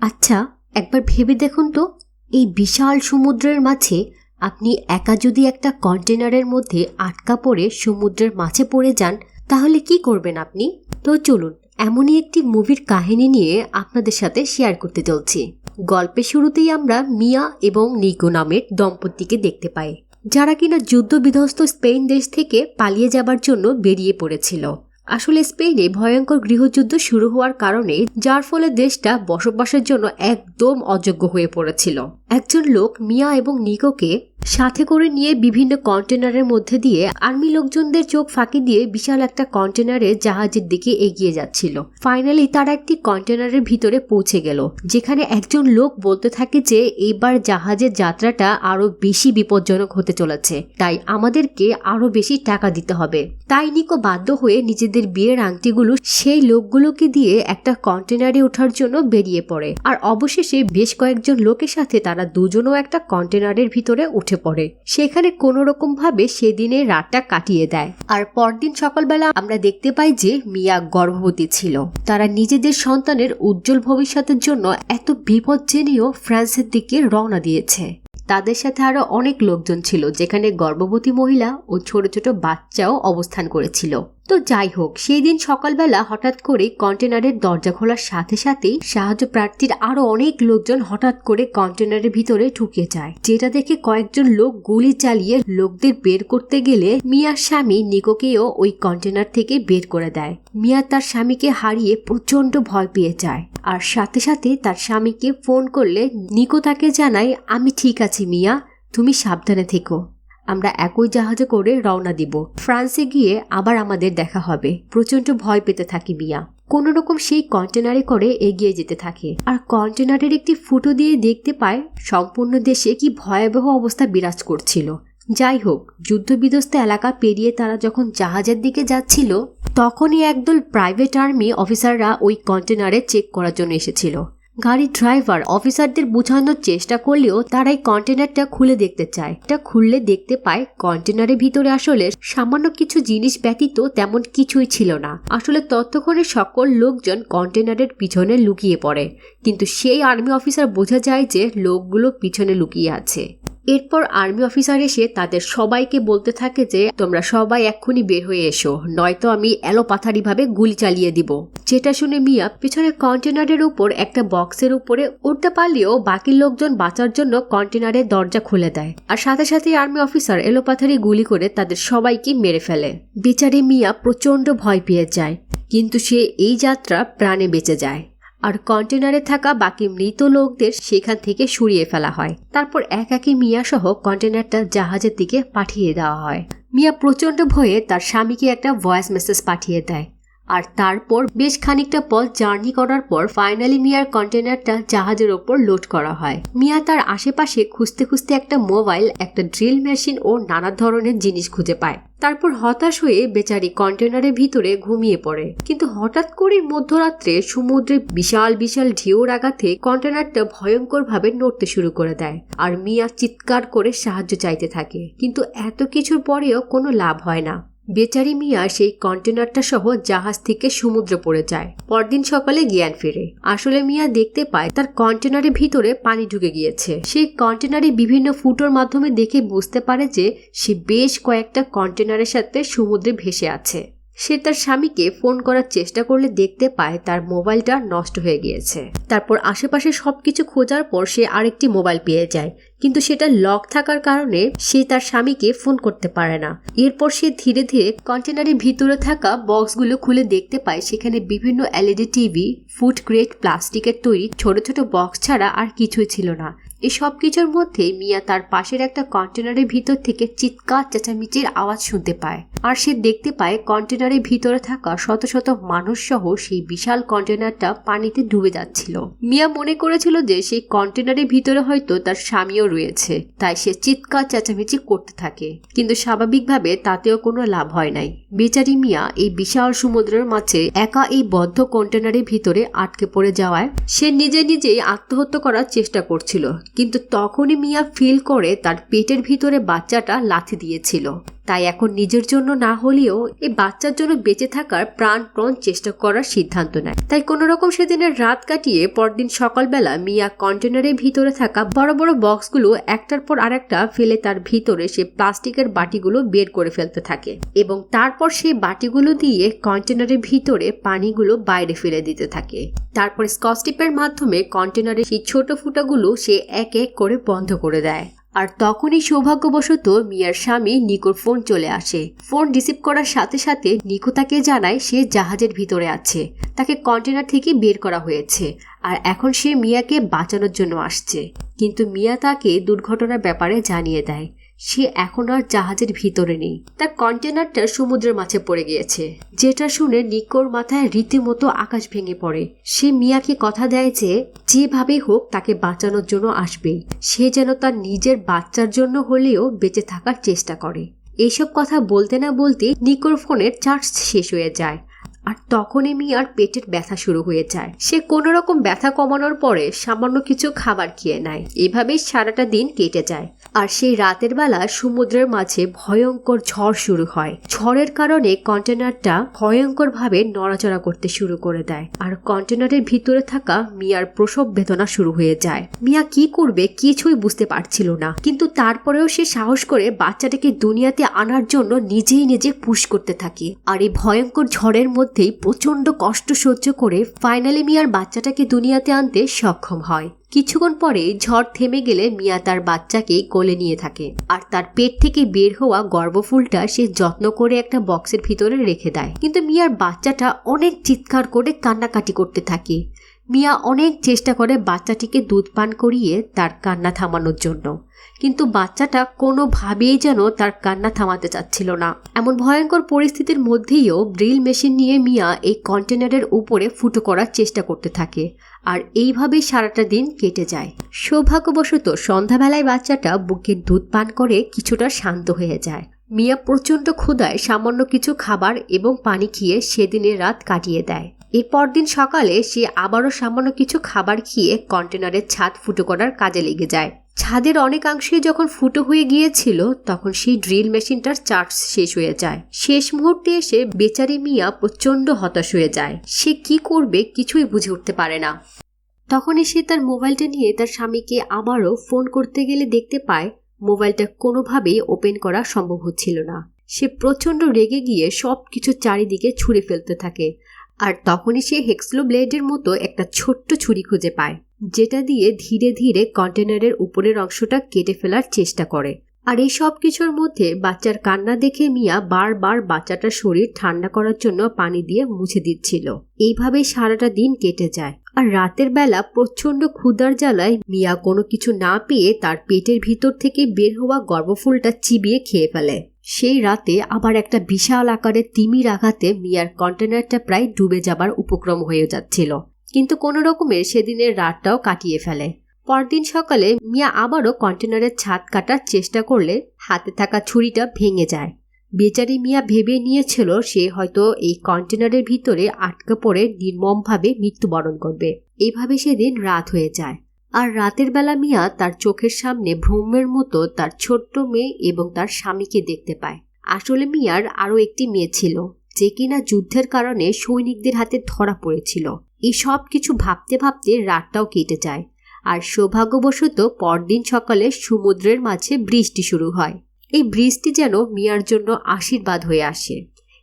আচ্ছা একবার ভেবে দেখুন তো। এই বিশাল সমুদ্রের মাঝে আপনি একা যদি একটা কন্টেনারের মধ্যে আটকা পড়ে সমুদ্রের মাঝে পড়ে যান, তাহলে কি করবেন আপনি? তো চলুন, এমনই একটি মুভির কাহিনী নিয়ে আপনাদের সাথে শেয়ার করতে চলছি। গল্পের শুরুতেই আমরা মিয়া এবং নিকো নামের দম্পতিকে দেখতে পাই, যারা কিনা যুদ্ধ বিধ্বস্ত স্পেন দেশ থেকে পালিয়ে যাবার জন্য বেরিয়ে পড়েছিল। আসলে স্পেনে ভয়ঙ্কর গৃহযুদ্ধ শুরু হওয়ার কারণে, যার ফলে দেশটা বসবাসের জন্য একদম অযোগ্য হয়ে পড়েছিল। একজন লোক মিয়া এবং নিকোকে সাথে করে নিয়ে বিভিন্ন কন্টেনারের মধ্যে দিয়ে আর্মি লোকজনদের চোখ ফাঁকি দিয়ে বিশাল একটা কন্টেনারে জাহাজের দিকে এগিয়ে যাচ্ছিল। ফাইনালি তারা একটি কন্টেনারের ভিতরে পৌঁছে গেল, যেখানে একজন লোক বলতে থাকে যে এইবার জাহাজের যাত্রাটা আরও বেশি বিপজ্জনক হতে চলেছে, তাই আমাদেরকে আরও বেশি টাকা দিতে হবে। তাই নিকো বাধ্য হয়ে নিজেদের বিয়ের আংটিগুলো সেই লোকগুলোকে দিয়ে একটা কন্টেনারে ওঠার জন্য বেরিয়ে পড়ে। আর অবশেষে বেশ কয়েকজন লোকের সাথে তারা দুজনও একটা কন্টেনারের ভিতরে উঠে পড়ে। সেখানে কোনো রকম ভাবে সেদিনে রাতটা কাটিয়ে দেয়। আর পরদিন সকালবেলা আমরা দেখতে পাই যে মিয়া গর্ভবতী ছিল। তারা নিজেদের সন্তানের উজ্জ্বল ভবিষ্যতের জন্য এত বিপদ জেনেও ফ্রান্সের দিকে রওনা দিয়েছে। তাদের সাথে আরও অনেক লোকজন ছিল, যেখানে গর্ভবতী মহিলা ও ছোট ছোট বাচ্চাও অবস্থান করেছিল। তো যাই হোক সেই দিন সকালবেলা হঠাৎ করে কন্টেনারের দরজা খোলার সাথে সাথেই সাহায্য প্রার্থীর আরও অনেক লোকজন হঠাৎ করে কন্টেনারের ভিতরে ঢুকে যায়, যেটা দেখে কয়েকজন লোক গুলি চালিয়ে লোকদের বের করতে গেলে মিয়ার স্বামী নিকোকেও ওই কন্টেনার থেকে বের করে দেয়। মিয়া তার স্বামীকে হারিয়ে প্রচণ্ড ভয় পেয়ে যায়, আর সাথে সাথে তার স্বামীকে ফোন করলে নিকো তাকে জানায়, আমি ঠিক আছি মিয়া, তুমি সাবধানে থেকো। আমরা একই জাহাজে করে রওনা দিব। ফ্রান্সে গিয়ে আবার আমাদের দেখা হবে। প্রচণ্ড ভয় পেতে থাকি মিয়া। কোন রকম সেই কন্টেনারে করে এগিয়ে যেতে থাকে। আর কন্টেনারের একটি ফুটো দিয়ে দেখতে পায় সম্পূর্ণ দেশে কি ভয়াবহ অবস্থা বিরাজ করছিল। যাই হোক, যুদ্ধবিধ্বস্ত এলাকা পেরিয়ে তারা যখন জাহাজের দিকে যাচ্ছিল, তখনই একদল প্রাইভেট আর্মি অফিসাররা ওই কন্টেনারে চেক করার জন্য এসেছিল। গাড়ির ড্রাইভার অফিসারদের বোঝানোর চেষ্টা করলেও তারাই কন্টেনারটা খুলে দেখতে চায়। এটা খুললে দেখতে পায় কন্টেনারের ভিতরে আসলে সামান্য কিছু জিনিস ব্যতীত তেমন কিছুই ছিল না। আসলে ততক্ষণে সকল লোকজন কন্টেনারের পিছনে লুকিয়ে পড়ে। কিন্তু সেই আর্মি অফিসার বোঝা যায় যে লোকগুলো পিছনে লুকিয়ে আছে। এরপর আর্মি অফিসার এসে তাদের সবাইকে বলতে থাকে যে, তোমরা সবাই এক্ষুনি বের হয়ে এসো, নয়তো আমি এলোপাথারি ভাবে গুলি চালিয়ে দিব। যেটা শুনে মিয়া পিছনে কন্টেনারের উপর একটা বক্সের উপরে উঠতে পারলেও বাকি লোকজন বাঁচার জন্য কন্টেনারের দরজা খুলে দেয়। আর সাথে সাথে আর্মি অফিসার এলোপাথারি গুলি করে তাদের সবাইকে মেরে ফেলে। বিচারে মিয়া প্রচণ্ড ভয় পেয়ে যায়, কিন্তু সে এই যাত্রা প্রাণে বেঁচে যায়। আর কন্টেনারে থাকা বাকি মৃত লোকদের সেখান থেকে সরিয়ে ফেলা হয়। তারপর একাকি মিয়া সহ কন্টেনারটা জাহাজের দিকে পাঠিয়ে দেওয়া হয়। মিয়া প্রচণ্ড ভয়ে তার স্বামীকে একটা ভয়েস মেসেজ পাঠিয়ে দেয়। আর তারপর বেশ খানিকটা পথ জার্নি করার পর ফাইনালি মিয়ার কন্টেনারটা জাহাজের ওপর লোড করা হয়। মিয়া তার আশেপাশে খুঁজতে খুঁজতে একটা মোবাইল, একটা ড্রিল মেশিন ও নানা ধরনের জিনিস খুঁজে পায়। তারপর হতাশ হয়ে বেচারি কন্টেনারের ভিতরে ঘুমিয়ে পড়ে। কিন্তু হঠাৎ করে মধ্যরাত্রে সমুদ্রে বিশাল বিশাল ঢেউর আঘাতে কন্টেনারটা ভয়ঙ্কর ভাবে নড়তে শুরু করে দেয় আর মিয়া চিৎকার করে সাহায্য চাইতে থাকে। কিন্তু এত কিছুর পরেও কোনো লাভ হয় না। বেচারি মিয়া সেই কন্টেনারটা সহ জাহাজ থেকে সমুদ্র পড়ে যায়। পরদিন সকালে জ্ঞান ফেরে। আসলে মিয়া দেখতে পায় তার কন্টেনারের ভিতরে পানি ঢুকে গিয়েছে। সেই কন্টেনারে বিভিন্ন ফুটোর মাধ্যমে দেখে বুঝতে পারে যে সে বেশ কয়েকটা কন্টেনারের সাথে সমুদ্রে ভেসে আছে। সে তার স্বামীকে ফোন করার চেষ্টা করলে দেখতে পায় তার মোবাইলটা নষ্ট হয়ে গিয়েছে। তারপর আশেপাশে সবকিছু খোঁজার পর সে আরেকটি মোবাইল পেয়ে যায়। কিন্তু সেটা লক থাকার কারণে সে তার স্বামীকে ফোন করতে পারে না। এরপর সে ধীরে ধীরে কন্টেনারের ভিতরে থাকা বক্সগুলো খুলে দেখতে পায়, সেখানে বিভিন্ন এলইডি টিভি ফুড গ্রেড প্লাস্টিকের তৈরি ছোট ছোট বক্স ছাড়া আর কিছুই ছিল না। এই সব কিছুর মধ্যে মিয়া তার পাশের একটা কন্টেনারের ভিতর থেকে চিৎকার, চেঁচামেচির আওয়াজ শুনতে পায়। আর সে দেখতে পায় কন্টেনারের ভিতরে থাকা শত শত মানুষ সহ সেই বিশাল কন্টেনারটা পানিতে ডুবে যাচ্ছিল। মিয়া মনে করেছিল যে সেই কন্টেনারের ভিতরে হয়তো তার স্বামীও রয়েছে। তাই সে চিৎকার, চেঁচামেচি করতে থাকে। কিন্তু স্বাভাবিকভাবে তাতেও কোনো লাভ হয় নাই। বেচারি মিয়া এই বিশাল সমুদ্রের মাঝে একা এই বদ্ধ কন্টেনারের ভিতরে আটকে পড়ে যাওয়ায় সে নিজে নিজেই আত্মহত্যা করার চেষ্টা করছিল। কিন্তু তখনই মিয়া ফিল করে তার পেটের ভিতরে বাচ্চাটা লাথি দিয়েছিল। তাই এখন নিজের জন্য না হলেও এই বাচ্চার জন্য বেঁচে থাকার প্রাণপ্রণ চেষ্টা করার সিদ্ধান্ত নেয়। তাই কোনো রকম সেদিনের রাত কাটিয়ে পরদিন সকালবেলা মিয়া কন্টেনারের ভিতরে থাকা বড় বড় বক্সগুলো একটার পর আরেকটা ফেলে তার ভিতরে সে প্লাস্টিকের বাটিগুলো বের করে ফেলতে থাকে এবং তারপর সেই বাটিগুলো দিয়ে কন্টেনারের ভিতরে পানিগুলো বাইরে ফেলে দিতে থাকে। তারপর স্কচটিপের মাধ্যমে কন্টেনারের সেই ছোট ফুটাগুলো সে এক এক করে বন্ধ করে দেয়। আর তখনই সৌভাগ্যবশত মিয়ার স্বামী নিকোর ফোন চলে আসে। ফোন রিসিভ করার সাথে সাথে নিকো তাকে জানায় সে জাহাজের ভিতরে আছে। তাকে কন্টেনার থেকে বের করা হয়েছে। আর এখন সে মিয়াকে বাঁচানোর জন্য আসছে। কিন্তু মিয়া তাকে দুর্ঘটনার ব্যাপারে জানিয়ে দেয়। সে এখন আর জাহাজের ভিতরে নেই। তার কন্টেনারটা সমুদ্রের মাঝে পড়ে গিয়েছে। যেটা শুনে নিকোর মাথায় রীতিমতো আকাশ ভেঙে পড়ে। সে মিয়াকে কথা দেয় যে, যেভাবে হোক তাকে বাঁচানোর জন্য আসবে। সে যেন তার নিজের বাচ্চার জন্য হলেও বেঁচে থাকার চেষ্টা করে। এইসব কথা বলতে না বলতে নিকোর ফোনের চার্জ শেষ হয়ে যায়। আর তখনই মিয়ার পেটের ব্যথা শুরু হয়ে যায়। সে কোনো রকম ব্যথা কমানোর পরে সামান্য কিছু খাবার খেয়ে নেয়। এভাবেই সারাটা দিন কেটে যায়। আর সেই রাতের বেলা সমুদ্রের মাঝে ভয়ঙ্কর ঝড় শুরু হয়। ঝড়ের কারণে কন্টেনারটা ভয়ঙ্করভাবে নড়াচড়া করতে শুরু করে দেয়। আর কন্টেনারের ভিতরে থাকা মিয়ার প্রসব বেদনা শুরু হয়ে যায়। মিয়া কি করবে কিছুই বুঝতে পারছিল না। কিন্তু তারপরেও সে সাহস করে বাচ্চাটাকে দুনিয়াতে আনার জন্য নিজেই নিজে পুশ করতে থাকে। আর এই ভয়ঙ্কর ঝড়ের মধ্যেই প্রচণ্ড কষ্ট সহ্য করে ফাইনালি মিয়ার বাচ্চাটাকে দুনিয়াতে আনতে সক্ষম হয়। কিছুক্ষণ পরে ঝড় থেমে গেলে মিয়া তার বাচ্চাকে কোলে নিয়ে থাকে। আর তার পেট থেকে বের হওয়া গর্ভফুলটা সে যত্ন করে একটা বক্সের ভিতরে রেখে দেয়। কিন্তু মিয়ার বাচ্চাটা অনেক চিৎকার করে কান্নাকাটি করতে থাকে। মিয়া অনেক চেষ্টা করে বাচ্চাটিকে দুধ পান করিয়ে তার কান্না থামানোর জন্য। কিন্তু বাচ্চাটা কোনোভাবেই যেন তার কান্না থামাতে চাচ্ছিল না। এমন ভয়ঙ্কর পরিস্থিতির মধ্যেইও ড্রিল মেশিন নিয়ে মিয়া এই কন্টেনারের উপরে ফুটো করার চেষ্টা করতে থাকে। আর এইভাবেই সারাটা দিন কেটে যায়। সৌভাগ্যবশত সন্ধ্যাবেলায় বাচ্চাটা বুকের দুধ পান করে কিছুটা শান্ত হয়ে যায়। মিয়া প্রচণ্ড ক্ষুধায় সামান্য কিছু খাবার এবং পানি খেয়ে সেদিনের রাত কাটিয়ে দেয়। এর দিন সকালে সে আবারও সামান্য কিছু খাবার খেয়ে কন্টেনারের ছাদ ফুটো করার কাজে লেগে যায়। ছাদের অনেকাংশে যখন ফুটো হয়ে গিয়েছিল, তখন সেই ড্রিল মেশিনটার চার্জ শেষ হয়ে যায়। শেষ মুহূর্তে এসে বেচারি মিয়া প্রচণ্ড হতাশ হয়ে যায়। সে কি করবে কিছুই বুঝে উঠতে পারে না। তখনই সে তার মোবাইলটা নিয়ে তার স্বামীকে আবারও ফোন করতে গেলে দেখতে পায়, মোবাইলটা কোনোভাবেই ওপেন করা সম্ভব হচ্ছিল না। সে প্রচণ্ড রেগে গিয়ে সব কিছু চারিদিকে ছুঁড়ে ফেলতে থাকে। আর তখনই সে হেক্সলো ব্লেডের মতো একটা ছোট্ট ছুরি খুঁজে পায়, যেটা দিয়ে ধীরে ধীরে কন্টেনারের উপরের অংশটা কেটে ফেলার চেষ্টা করে। আর এই সব কিছুর মধ্যে বাচ্চার কান্না দেখে মিয়া বারবার বাচ্চাটার শরীর ঠান্ডা করার জন্য পানি দিয়ে মুছে দিচ্ছিল। এইভাবে সারাটা দিন কেটে যায়। আর রাতের বেলা প্রচণ্ড ক্ষুদার জ্বালায় মিয়া কোনো কিছু না পেয়ে তার পেটের ভিতর থেকে বের হওয়া গর্ভফুলটা চিবিয়ে খেয়ে ফেলে। সেই রাতে আবার একটা বিশাল আকারের তিমির আঘাতে মিয়ার কন্টেনারটা প্রায় ডুবে যাবার উপক্রম হয়ে যাচ্ছিল। কিন্তু কোনো রকমের সেদিনের রাতটাও কাটিয়ে ফেলে। পরদিন সকালে মিয়া আবারও কন্টেনারের ছাদ কাটার চেষ্টা করলে হাতে থাকা ছুরিটা ভেঙে যায়। বেচারি মিয়া ভেবে নিয়েছিল সে হয়তো এই কন্টেনারের ভিতরে আটকে পড়ে নির্মমভাবে মৃত্যুবরণ করবে। এভাবে সেদিন রাত হয়ে যায়। আর রাতের বেলা মিয়া তার চোখের সামনে ভ্রমের মতো তার ছোট্ট মেয়ে এবং তার স্বামীকে দেখতে পায়। আসলে মিয়ার আরও একটি মেয়ে ছিল, যে কিনা যুদ্ধের কারণে সৈনিকদের হাতে ধরা পড়েছিল। এই সব কিছু ভাবতে ভাবতে রাতটাও কেটে যায়, আর সৌভাগ্যবশত পরদিন সকালে সমুদ্রের মাঝে বৃষ্টি শুরু হয়। এই বৃষ্টি যেন মিয়ার জন্য আশীর্বাদ হয়ে আসে।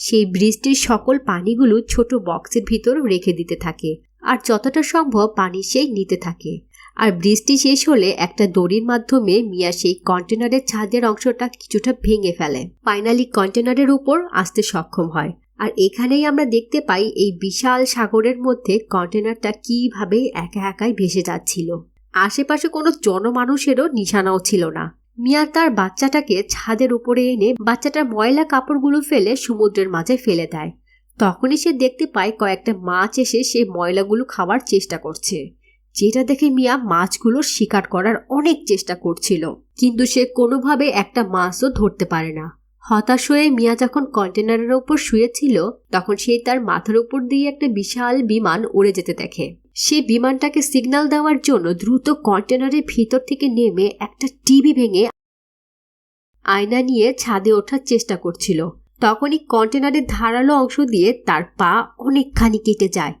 সেই বৃষ্টির সকল পানিগুলো ছোট বক্সের ভিতর রেখে দিতে থাকে, আর যতটা সম্ভব পানি সেই নিতে থাকে। আর বৃষ্টি শেষ হলে একটা দড়ির মাধ্যমে মিয়া সেই কন্টেনারের ছাদের অংশটা কিছুটা ভেঙে ফেলে। ফাইনালি কন্টেনারের উপর আসতে সক্ষম হয়। আর এখানেই আমরা দেখতে পাই এই বিশাল সাগরের মধ্যে কন্টেনারটা কীভাবে একা একাই ভেসে যাচ্ছিল। আশেপাশে কোনো জনমানুষেরও নিশানাও ছিল না। মিয়া তার বাচ্চাটাকে ছাদের উপরে এনে বাচ্চাটার ময়লা কাপড়গুলো ফেলে সমুদ্রের মাঝে ফেলে দেয়। তখনই সে দেখতে পায় কয়েকটা মাছ এসে সে ময়লাগুলো খাওয়ার চেষ্টা করছে। যেটা দেখে মিয়া মাছগুলো শিকার করার অনেক চেষ্টা করছিল, কিন্তু সে কোনোভাবে একটা মাছও ধরতে পারে না। হতাশ হয়ে মিয়া যখন কন্টেনারের উপর শুয়েছিল, তখন সে তার মাথার উপর দিয়ে একটা বিশাল বিমান উড়ে যেতে দেখে। সে বিমানটাকে সিগন্যাল দেওয়ার জন্য দ্রুত কন্টেনারের ভিতর থেকে নেমে একটা টিভি ভেঙে আয়না নিয়ে ছাদে ওঠার চেষ্টা করছিল। তখনই কন্টেনারের ধারালো অংশ দিয়ে তার পা অনেকখানি কেটে যায়।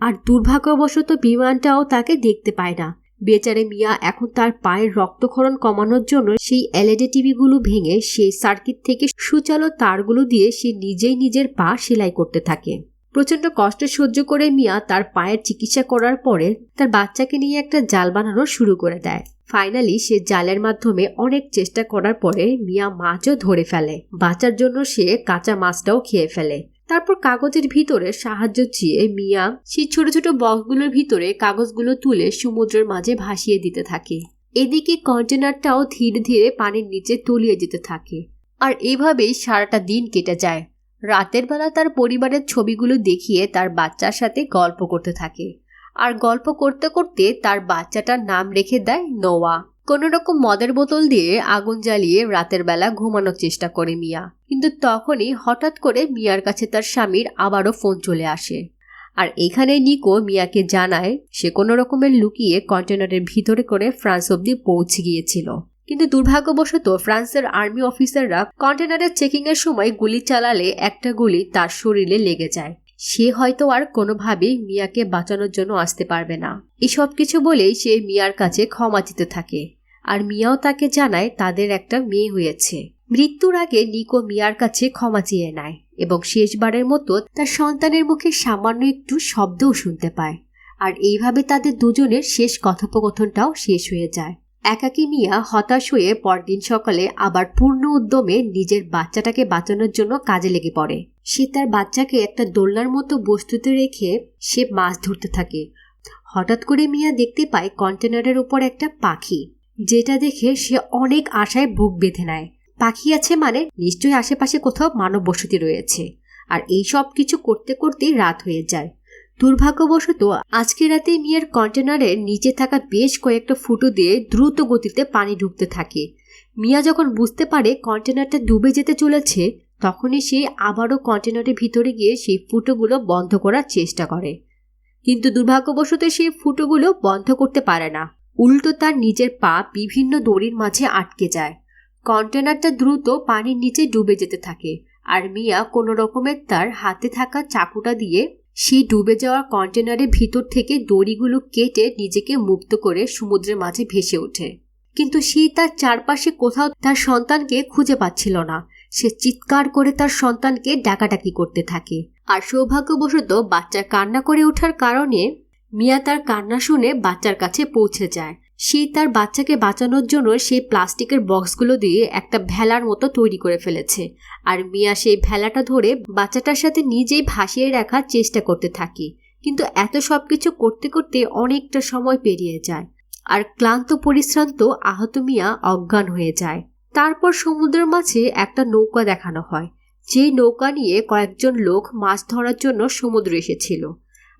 আর দুর্ভাগ্যবশত বিমানটাও তাকে দেখতে পায় না। বেচারে মিয়া এখন তার পায়ের রক্তক্ষরণ কমানোর জন্য সেই এলইডি টিভিগুলো ভেঙে সেই সার্কিট থেকে সুচালো তারগুলো দিয়ে সে নিজেই নিজের পা সেলাই করতে থাকে। প্রচণ্ড কষ্ট সহ্য করে মিয়া তার পায়ের চিকিৎসা করার পরে তার বাচ্চাকে নিয়ে একটা জাল বানানো শুরু করে দেয়। ফাইনালি সে জালের মাধ্যমে অনেক চেষ্টা করার পরে মিয়া মাছও ধরে ফেলে। বাঁচার জন্য সে কাঁচা মাছটাও খেয়ে ফেলে। তারপর কাগজের ভিতরে সাহায্য চেয়ে মিয়া সেই ছোট ছোট বক্সগুলোর ভিতরে কাগজগুলো তুলে সমুদ্রের মাঝে ভাসিয়ে দিতে থাকে। এদিকে কন্টেনারটাও ধীরে ধীরে পানির নিচে তলিয়ে যেতে থাকে। আর এভাবেই সারাটা দিন কেটে যায়। রাতের বেলা তার পরিবারের ছবিগুলো দেখিয়ে তার বাচ্চার সাথে গল্প করতে থাকে। আর গল্প করতে করতে তার বাচ্চাটার নাম রেখে দেয় নোয়া। কোনো রকম মদের বোতল দিয়ে আগুন জ্বালিয়ে রাতের বেলা ঘুমানোর চেষ্টা করে মিয়া। কিন্তু তখনই হঠাৎ করে মিয়ার কাছে তার স্বামীর আবারও ফোন চলে আসে। আর এখানে নিকো মিয়াকে জানায়, সে কোনো রকমের লুকিয়ে কন্টেনারের ভিতরে করে ফ্রান্স অব্দি পৌঁছে গিয়েছিল। কিন্তু দুর্ভাগ্যবশত ফ্রান্সের আর্মি অফিসাররা কন্টেনারের চেকিং এর সময় গুলি চালালে একটা গুলি তার শরীরে লেগে যায়। সে হয়তো আর কোনোভাবেই মিয়াকে বাঁচানোর জন্য আসতে পারবে না। এসব কিছু বলেই সে মিয়ার কাছে ক্ষমা চিতে থাকে আর মিয়াও তাকে জানায় তাদের একটা মেয়ে হয়েছে। মৃত্যুর আগে নিকো মিয়ার কাছে ক্ষমা চেয়ে নেয় এবং শেষবারের মতো তার সন্তানের মুখে সামান্য একটু শব্দও শুনতে পায়। আর এইভাবে তাদের দুজনের শেষ কথোপকথনটাও শেষ হয়ে যায়। একাকী মিয়া হতাশ হয়ে পরদিন সকালে আবার পূর্ণ উদ্যমে নিজের বাচ্চাটাকে বাঁচানোর জন্য কাজে লেগে পড়ে। সে তার বাচ্চাকে একটা দোলনার মতো বস্তুতে রেখে সে মাছ ধরতে থাকে। হঠাৎ করে মিয়া দেখতে পায় কন্টেনারের উপর একটা পাখি, যেটা দেখে সে অনেক আশায় বুক বেঁধে নেয়। পাখি আছে মানে নিশ্চয়ই আশেপাশে কোথাও মানব বসতি রয়েছে। আর এই সব কিছু করতে করতেই রাত হয়ে যায়। দুর্ভাগ্যবশত, আজকে রাতে মিয়ার কন্টেনারের নিচে থাকা বেশ কয়েকটা ফুটো দিয়ে দ্রুত গতিতে পানি ঢুকতে থাকে। মিয়া যখন বুঝতে পারে কন্টেনারটা ডুবে যেতে চলেছে, তখনই সে আবারও কন্টেনারের ভিতরে গিয়ে সেই ফুটোগুলো বন্ধ করার চেষ্টা করে। কিন্তু দুর্ভাগ্যবশত সেই ফুটোগুলো বন্ধ করতে পারে না। উল্টো তার নিজের পা বিভিন্ন দড়ির মাঝে আটকে যায়। কন্টেনারটা দ্রুত পানির নিচে ডুবে যেতে থাকে, আর মিয়া কোনো রকমের তার হাতে থাকা চাকুটা দিয়ে সেই ডুবে যাওয়া কন্টেনারের ভিতর থেকে দড়িগুলো কেটে নিজেকে মুক্ত করে সমুদ্রের মাঝে ভেসে ওঠে। কিন্তু সে তার চারপাশে কোথাও তার সন্তানকে খুঁজে পাচ্ছিল না। সে চিৎকার করে তার সন্তানকে ডাকাডাকি করতে থাকে। আর সৌভাগ্যবশত বাচ্চার কান্না করে ওঠার কারণে মিয়া তার কান্না শুনে বাচ্চার কাছে পৌঁছে যায়। সে তার বাচ্চাকে বাঁচানোর জন্য সেই প্লাস্টিকের বক্সগুলো দিয়ে একটা ভেলার মতো তৈরি করে ফেলেছে। আর মিয়া সেই ভেলাটা ধরে বাচ্চাটার সাথে নিজেই ভাসিয়ে রাখার চেষ্টা করতে থাকে। কিন্তু এত সব কিছু করতে করতে অনেকটা সময় পেরিয়ে যায়। আর ক্লান্ত পরিশ্রান্ত আহত মিয়া অজ্ঞান হয়ে যায়। তারপর সমুদ্রের মাঝে একটা নৌকা দেখানো হয়। যে নৌকা নিয়ে কয়েকজন লোক মাছ ধরার জন্য সমুদ্রে এসেছিল।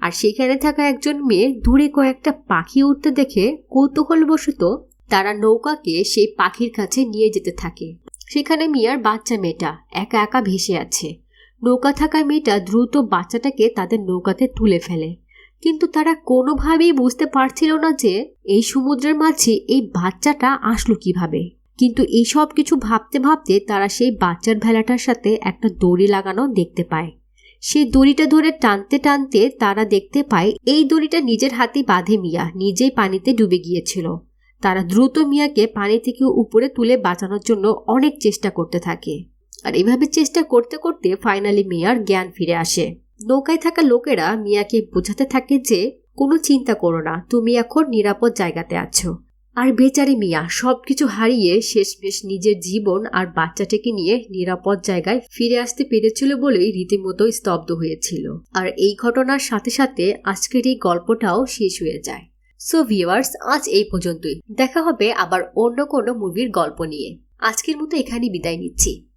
আর সেখানে থাকা একজন মেয়ে দূরে কয়েকটা পাখি উঠতে দেখে কৌতূহলবশত তারা নৌকাকে সেই পাখির কাছে নিয়ে যেতে থাকে। সেখানে মিয়ার বাচ্চা মেয়েটা একা একা ভেসে আছে। নৌকা থাকা মেয়েটা দ্রুত বাচ্চাটাকে তাদের নৌকাতে তুলে ফেলে। কিন্তু তারা কোনোভাবেই বুঝতে পারছিল না যে এই সমুদ্রের মাঝে এই বাচ্চাটা আসলো কীভাবে। কিন্তু এই সব কিছু ভাবতে ভাবতে তারা সেই বাচ্চার ভেলাটার সাথে একটা দড়ি লাগানো দেখতে পায়। সেই দড়িটা ধরে টানতে টানতে তারা দেখতে পায়, এই দড়িটা নিজের হাতে বাঁধে মিয়া, নিজেই পানিতে ডুবে গিয়েছিল। তারা দ্রুত মিয়াকে পানি থেকে উপরে তুলে বাঁচানোর জন্য অনেক চেষ্টা করতে থাকে। আর এভাবে চেষ্টা করতে করতে ফাইনালি মিয়ার জ্ঞান ফিরে আসে। নৌকায় থাকা লোকেরা মিয়াকে বোঝাতে থাকে যে, কোনো চিন্তা করো না, তুমি এখন নিরাপদ জায়গাতে আছো। আর বেচারি মিয়া সবকিছু হারিয়ে শেষমেশ নিজের জীবন আর বাচ্চাটাকে নিয়ে নিরাপদ জায়গায় ফিরে আসতে পেরেছিল বলেই রীতিমতো স্তব্ধ হয়েছিল। আর এই ঘটনার সাথে সাথে আজকের এই গল্পটাও শেষ হয়ে যায়। সো ভিউয়ার্স আজ এই পর্যন্তই। দেখা হবে আবার অন্য কোনো মুভির গল্প নিয়ে। আজকের মতো এখানে বিদায় নিচ্ছি।